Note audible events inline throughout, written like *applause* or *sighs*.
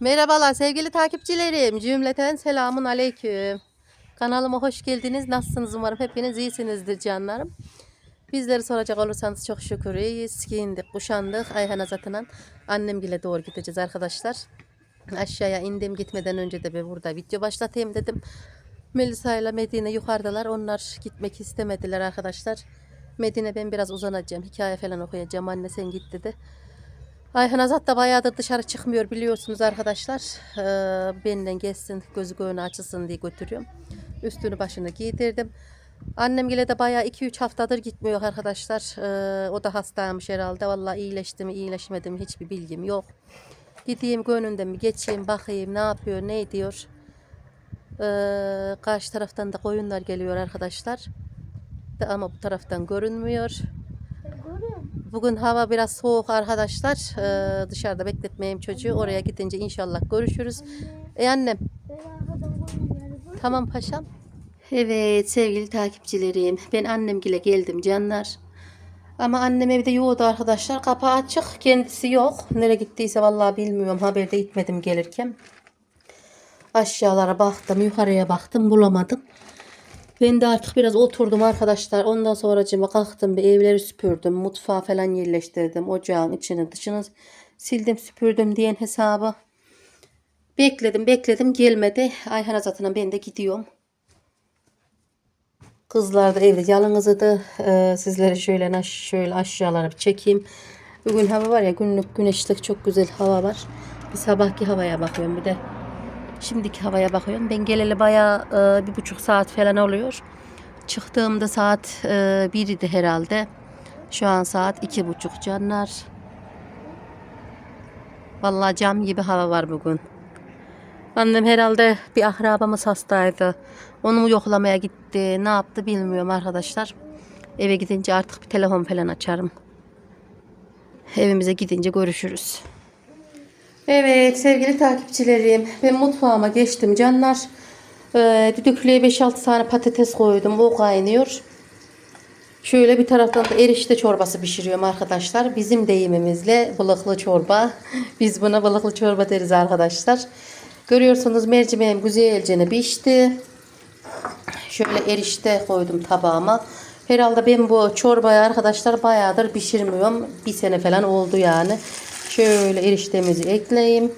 Merhabalar sevgili takipçilerim. Cümleten selamun aleyküm. Kanalıma hoş geldiniz. Nasılsınız umarım hepiniz iyisinizdir canlarım. Bizleri soracak olursanız çok şükür iyiyiz. Giyindik, kuşandık. Ayhan Azat'la annemgile doğru gideceğiz arkadaşlar. Aşağıya indim gitmeden önce de bir burada video başlatayım dedim. Melisa ile Medine yukarıdalar. Onlar gitmek istemediler arkadaşlar. Medine ben biraz uzanacağım. Hikaye falan okuyacağım. Anne sen git dedi. Ayhan Azat da bayağıdır dışarı çıkmıyor biliyorsunuz arkadaşlar. Ee, benden geçsin, gözü gönlü açılsın diye götürüyorum. Üstünü başını giydirdim. Annem gile de bayağı 2-3 haftadır gitmiyor arkadaşlar. Ee, o da hastaymış herhalde. Vallahi iyileşti mi iyileşmedi mi hiçbir bilgim yok. Gideyim gönlünden mi geçeyim bakayım ne yapıyor ne ediyor. Ee, karşı taraftan da koyunlar geliyor arkadaşlar. Ama bu taraftan görünmüyor. Bugün hava biraz soğuk arkadaşlar. Ee, dışarıda bekletmeyeyim çocuğu. Oraya gidince inşallah görüşürüz. E annem. Tamam paşam. Evet sevgili takipçilerim. Ben annemgile geldim canlar. Ama annem evde yoktu arkadaşlar. Kapağı açık. Kendisi yok. Nereye gittiyse vallahi bilmiyorum. Haberde gitmedim gelirken. Aşağılara baktım. Yukarıya baktım. Bulamadım. Ben de artık biraz oturdum arkadaşlar. Ondan sonra kalktım bir evleri süpürdüm. Mutfağı falan yerleştirdim. Ocağın içini dışını sildim süpürdüm diyen hesabı. Bekledim bekledim gelmedi. Ayhan Azat'ına ben de gidiyorum. Kızlar da evde yalnızdı. Ee, sizlere şöyle şöyle aşağılara bir çekeyim. Bugün hava var ya günlük güneşlik çok güzel hava var. Bir sabahki havaya bakıyorum bir de Şimdiki havaya bakıyorum. Ben geleli bayağı e, bir buçuk saat falan oluyor. Çıktığımda saat e, biriydi herhalde. Şu an saat iki buçuk canlar. Vallahi cam gibi hava var bugün. Annem herhalde bir akrabamız hastaydı. Onu mu yoklamaya gitti. Ne yaptı bilmiyorum arkadaşlar. Eve gidince artık bir telefon falan açarım. Evimize gidince görüşürüz. Evet sevgili takipçilerim ben mutfağıma geçtim canlar. Ee, düdüklüye 5-6 tane patates koydum o kaynıyor. Şöyle bir taraftan da erişte çorbası pişiriyorum arkadaşlar. Bizim deyimimizle balıklı çorba. *laughs* Biz buna balıklı çorba deriz arkadaşlar. Görüyorsunuz mercimeğim güzelce pişti. Şöyle erişte koydum tabağıma. Herhalde ben bu çorbayı arkadaşlar bayağıdır pişirmiyorum. Bir sene falan oldu yani. Şöyle eriştemizi ekleyeyim.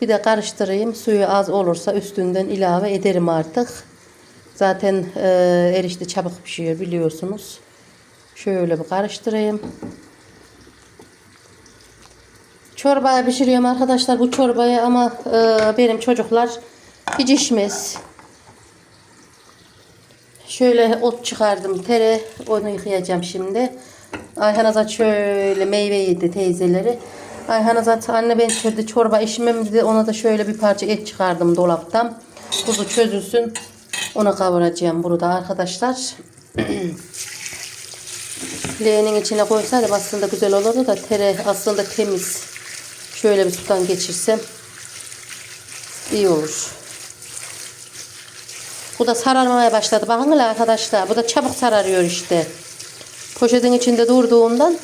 Bir de karıştırayım. Suyu az olursa üstünden ilave ederim artık. Zaten e, erişte çabuk pişiyor biliyorsunuz. Şöyle bir karıştırayım. Çorbayı pişiriyorum arkadaşlar bu çorbayı ama e, benim çocuklar hiç içmez. Şöyle ot çıkardım tere. Onu yıkayacağım şimdi. Ayhan Azat şöyle meyve yedi teyzeleri. Ayhan Azat anne ben şöyle çorba işimem dedi. Ona da şöyle bir parça et çıkardım dolaptan. Kuzu çözülsün. Ona kavuracağım burada arkadaşlar. *clears throat* Leğenin içine koysaydım aslında güzel olurdu da tere aslında temiz. Şöyle bir sudan geçirsem iyi olur. Bu da sararmaya başladı. Bakın arkadaşlar. Bu da çabuk sararıyor işte. Poşetin içinde durduğundan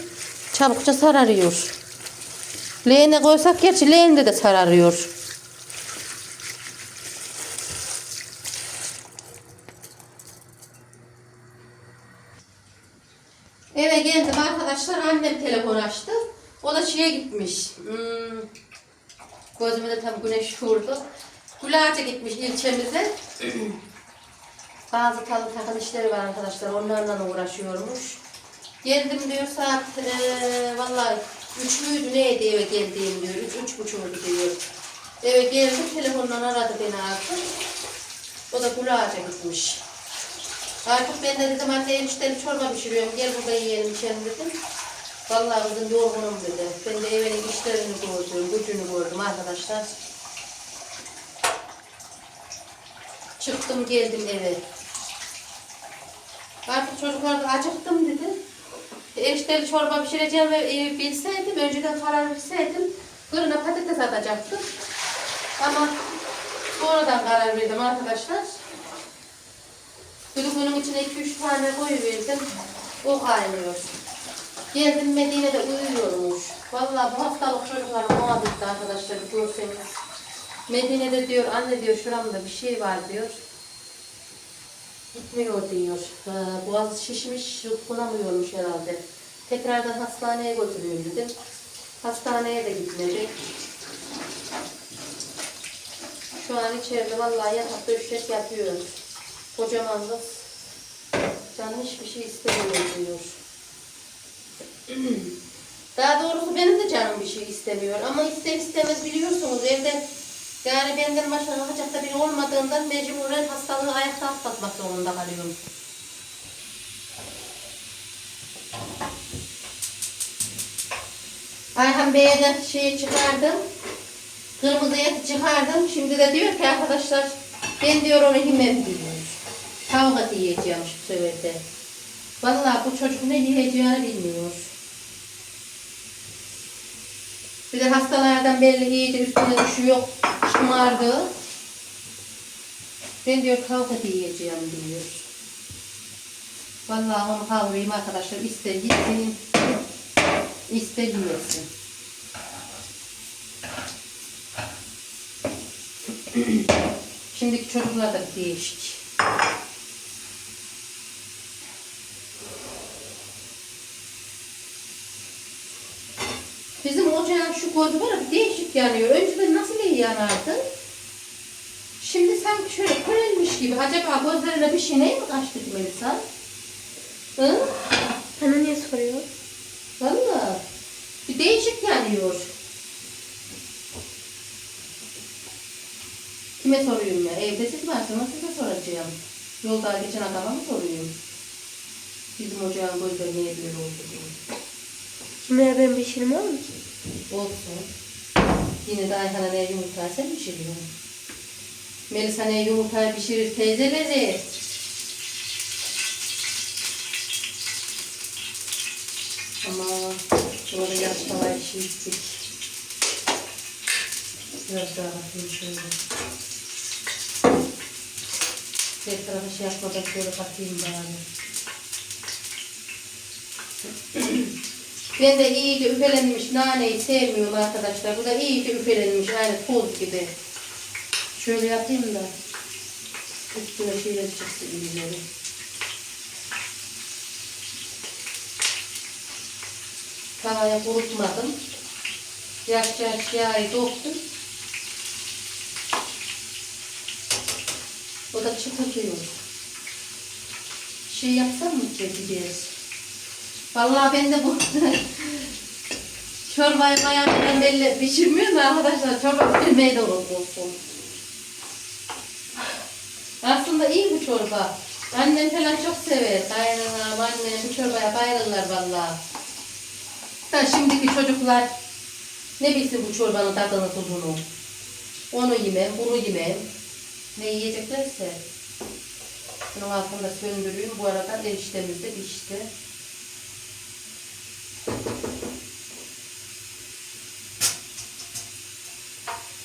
çabukça sararıyor. Leğene koysak gerçi leğende de sararıyor. Eve geldim arkadaşlar. Annem telefon açtı. O da şeye gitmiş. Hmm, gözüme de tam güneş vurdu. Gülağaç'a gitmiş ilçemize. *clears throat* Bazı talı takım işleri var arkadaşlar. Onlarla uğraşıyormuş. Geldim diyor saat eee vallahi üç müydü neydi eve geldiğim diyor. Üç, üç buçuğuydu diyor. Eve geldim telefondan aradı beni artık. O da Gülağaç'a gitmiş. Artık ben de dedim anne enişten çorba pişiriyorum. Gel burada yiyelim içelim dedim. Vallahi kızım yorgunum dedi. Ben de evinin işlerini gördüm, gücünü gördüm arkadaşlar. Çıktım geldim eve. Artık çocuklar acıktım dedi. Erişteli çorba pişireceğim ve e, bilseydim, önceden karar verseydim fırına patates atacaktım. Ama sonradan karar verdim arkadaşlar. Düdüklünün içine 2-3 tane koyuverdim. O kaynıyor. Geldim Medine'de uyuyormuş. Vallahi bu hastalık çocuklara muhabbeti arkadaşlar görseniz. Medine'de diyor anne diyor şuramda bir şey var diyor. Gitmiyor diyor. Boğaz şişmiş, yutkunamıyormuş herhalde. Tekrardan hastaneye götürüyorum dedim. Hastaneye de gitmedi. Şu an içeride vallahi yatakta üşek yapıyor. Kocaman kız. Canım hiçbir şey istemiyor diyor. *clears throat* Daha doğrusu benim de canım bir şey istemiyor. Ama ister istemez biliyorsunuz evde yani benden başka bakacak da biri olmadığından mecburen hastalığı ayakta atlatmak zorunda kalıyorum. Ayhan Bey'e de şeyi çıkardım. Kırmızı eti çıkardım. Şimdi de diyor ki arkadaşlar ben diyor onu yemem diyor. Tavuk eti yiyeceğim şu de. Vallahi bu çocuk ne yiyeceğini bilmiyor. Bir de hastalardan belli iyice üstüne düşüyor. Şımardı. Ben diyor tavuk eti yiyeceğim diyor. Vallahi onu kavrayayım arkadaşlar. İster gitsin. ister yesin. *clears throat* Şimdiki çocuklar da değişik. Bizim ocağın şu kodu var ya değişik yanıyor. Önceden nasıl iyi yanardı? Şimdi sanki şöyle körelmiş gibi. Acaba gözlerine bir şey ne mi kaçtı Melisa? Hı? Bana niye soruyor? Valla. Bir değişik yanıyor. Kime soruyorum ya? Evde siz varsınız size soracağım. Yolda geçen adama mı soruyorum? Bizim ocağın gözleri niye böyle oldu diye. Kime ben bir şeyim var mı ki? Olsun. Yine de Ayhan'a ne yumurta sen pişiriyorsun. Melisa ne yumurta pişirir teyzeleri. Ama yaş kolay şiştik. Biraz daha bakayım şöyle. Bir tarafı şey yapmadan şöyle bakayım bari. Ben de iyice üfelenmiş naneyi sevmiyorum arkadaşlar. Bu da iyice üfelenmiş aynı toz gibi. Şöyle yapayım da üstüne şeyler çıksın iyileri. Tavaya kurutmadım. Yaş yağı doktum. O da çıtırtıyor. Şey yapsam mı ki gideriz? Vallahi ben de bu çorbayı kayarken belli pişirmiyorum da arkadaşlar çorba pişirmeyi de unutmuşum. Aslında iyi bu çorba. Annem falan çok sever. Kaynanam, annem bu çorbaya bayılırlar vallahi. Da şimdiki çocuklar ne bilsin bu çorbanın tadını tuzunu. Onu yemem, bunu yemem. Ne yiyeceklerse. Bunun altını da söndüreyim. Bu arada eriştemiz de pişti.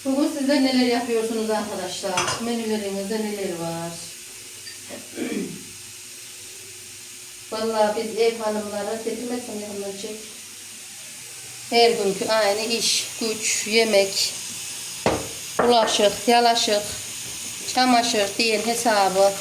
Bugün sizler neler yapıyorsunuz arkadaşlar? Menülerinizde neler var? *clears throat* Vallahi biz ev hanımları getirmezsen yanına. Her günkü aynı iş, güç, yemek, bulaşık, yalaşık, çamaşır diyen hesabı.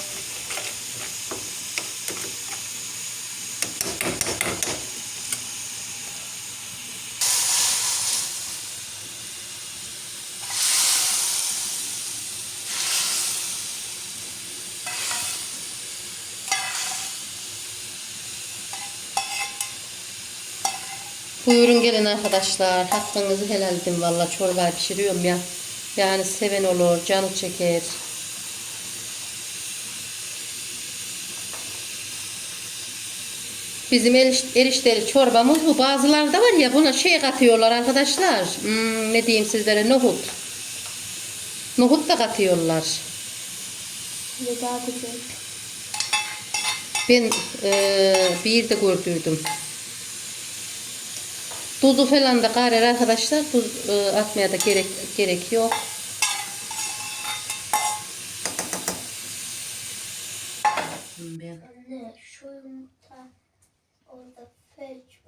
Buyurun gelin arkadaşlar. Hakkınızı helal edin. Valla çorba pişiriyorum ya. Yani seven olur, canı çeker. Bizim eriş, erişteli çorbamız bu. Bazıları da var ya buna şey katıyorlar arkadaşlar. Hmm, ne diyeyim sizlere nohut. Nohut da katıyorlar. Daha güzel. Ben eee bir yerde gördürdüm. Tuzu falan da karar arkadaşlar. Tuz e, atmaya da gerek, gerek yok. Anne şu yumurta orada felç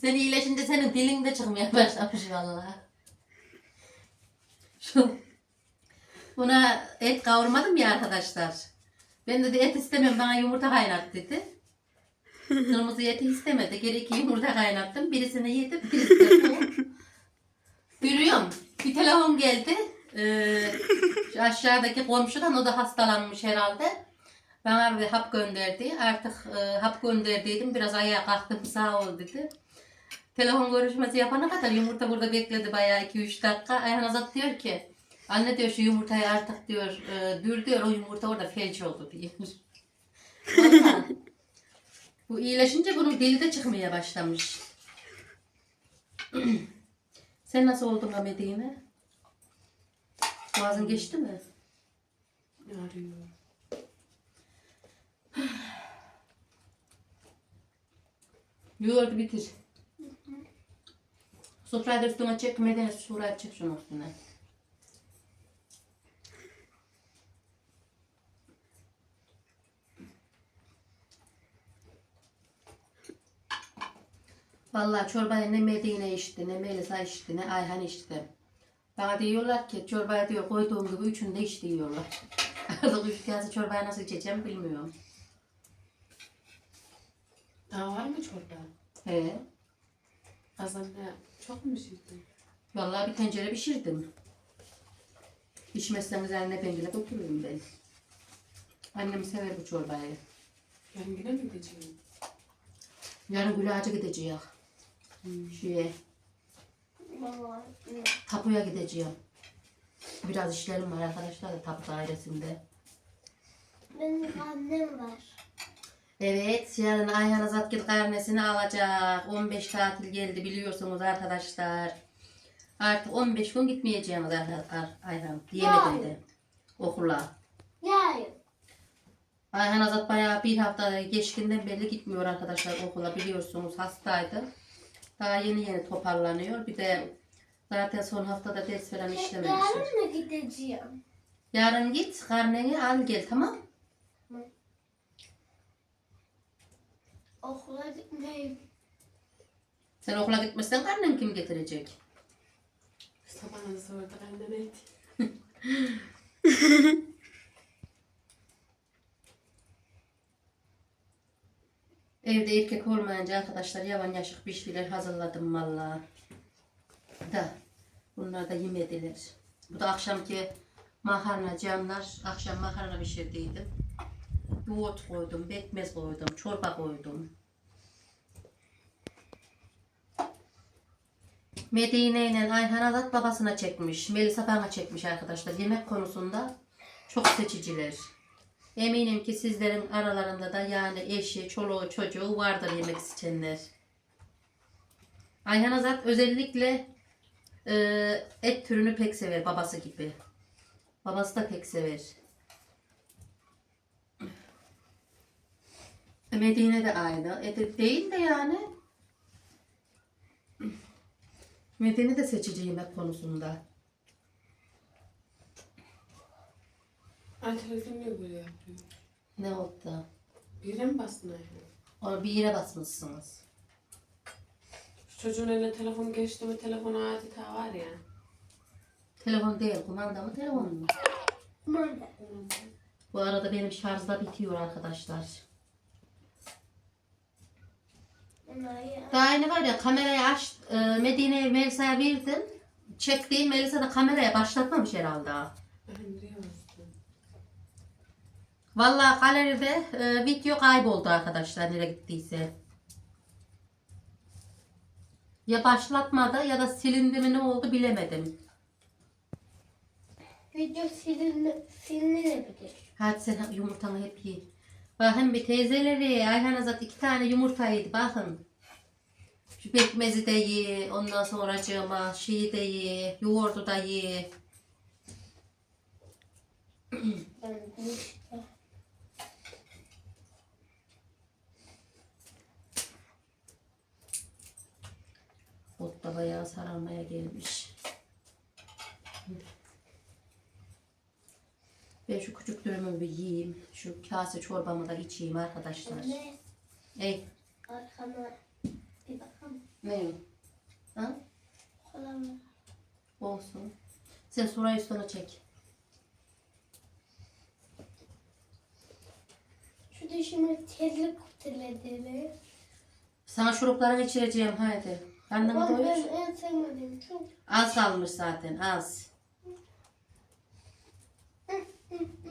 Sen iyileşince senin dilin de çıkmaya başlamış vallahi. Şu buna et kavurmadım ya arkadaşlar. Ben dedi et istemiyorum bana yumurta kaynat dedi. *laughs* Kırmızı eti istemedi. Geri iki yumurta kaynattım. Birisini yedim, birisini. Görüyorum. Bir telefon geldi. Ee, aşağıdaki komşudan o da hastalanmış herhalde. Bana bir hap gönderdi. Artık e, hap gönderdiydim. Biraz ayağa kalktım sağ ol dedi. Telefon görüşmesi yapana kadar yumurta burada bekledi bayağı 2-3 dakika. Ayhan Azat diyor ki anne diyor şu yumurtayı artık diyor e, dür diyor o yumurta orada felç oldu diyor. *laughs* Vallahi. Bu iyileşince bunun dili de çıkmaya başlamış. *clears throat* Sen nasıl oldun Ahmet'ine? Boğazın geçti mi? Arıyor. *sighs* Yoğurdu bitir. Sofrayı da üstüne çekmeden şuraya çek şunu üstüne. Vallahi çorbayı ne Medine içti, ne Melisa içti, ne Ayhan içti. Bana diyorlar ki çorbaya diyor koyduğum gibi üçünü de iç diyorlar. *laughs* Artık üç kase çorbayı nasıl içeceğim bilmiyorum. Daha var mı çorba? He. Azamda çok mu şişti? Vallahi bir tencere pişirdim. Pişmezseniz eline bile götürürüm ben. Annem sever bu çorbayı. Ben yine mi gideceğim? Yarın Gülağaç'a gideceğiz. Şeye, tapuya gideceğim. Biraz işlerim var arkadaşlar da tapu dairesinde. Benim annem var. Evet, yarın Ayhan Azatgil karnesini alacak. 15 tatil geldi biliyorsunuz arkadaşlar. Artık 15 gün gitmeyeceğimiz Ayhan, diyemedim de okula. Yarın. Ayhan Azat bayağı bir hafta geçkinden beri gitmiyor arkadaşlar okula biliyorsunuz hastaydı. Daha yeni yeni toparlanıyor. Bir de zaten son haftada ders falan işlememişler. Yarın mı gideceğim? Yarın git karneni al gel tamam. Okula gitmeyeyim. Sen okula gitmezsen karnen kim getirecek? Sabahına sorduk annem et. Evde erkek olmayınca arkadaşlar yavan yaşık bir şeyler hazırladım valla. Da bunlar da yemediler. Bu da akşamki makarna canlar. Akşam makarna pişirdiydim. Yoğurt koydum, bekmez koydum, çorba koydum. Medine ile Ayhan Azat babasına çekmiş. Melisa bana çekmiş arkadaşlar. Yemek konusunda çok seçiciler. Eminim ki sizlerin aralarında da yani eşi, çoluğu, çocuğu vardır yemek seçenler. Ayhan Azat özellikle e, et türünü pek sever babası gibi. Babası da pek sever. Medine de aynı. Et değil de yani. Medine de seçici yemek konusunda. Ay televizyon niye böyle yapıyor? Ne oldu? Bire mi bastın Ayhan? Onu bir yere basmışsınız. Şu çocuğun eline telefon geçti mi telefonu adeta var ya. Telefon değil, kumanda mı telefon mu? Nerede? Bu arada benim şarjda bitiyor arkadaşlar. Daha yeni var ya kamerayı aç, e, Medine'ye Melisa'ya verdim. Çektiğim Melisa da kameraya başlatmamış herhalde. Ben diyemezdim. Vallahi galeride e, video kayboldu arkadaşlar nereye gittiyse. Ya başlatmadı ya da silindi mi ne oldu bilemedim. Video silini, silinebilir. Hadi sen yumurtanı hep ye. Bakın bir teyzeleri Ayhan Azat iki tane yumurta yedi bakın. Şu pekmezi de ye, ondan sonra cığıma şeyi de ye, yoğurdu da ye. Ben işte. Ot da bayağı sararmaya gelmiş. Ben şu küçük dürümümü bir yiyeyim. Şu kase çorbamı da içeyim arkadaşlar. Anne Ey, arkana bir bakalım. Ne? Ha? Var. Olsun. Sen Surayı sonra çek. Şu dişime terlik kutuladığını. Sana şuruplarını içireceğim haydi. Karnını doyur. ben en sevmediğim çok. Az kalmış zaten az.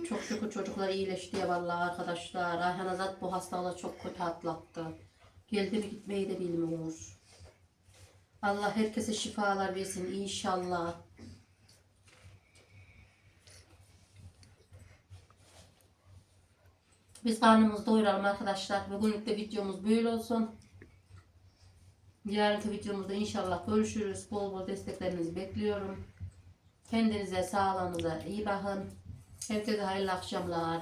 Çok şükür çocuklar iyileşti ya vallahi arkadaşlar. Ayhan Azat bu hastalığı çok kötü atlattı. Geldi mi gitmeyi de bilmiyor. Allah herkese şifalar versin inşallah. Biz karnımızı doyuralım arkadaşlar. Bugünlük de videomuz böyle olsun. Yarınki videomuzda inşallah görüşürüz. Bol bol desteklerinizi bekliyorum. Kendinize, sağlığınıza iyi bakın. Herkese hayırlı akşamlar.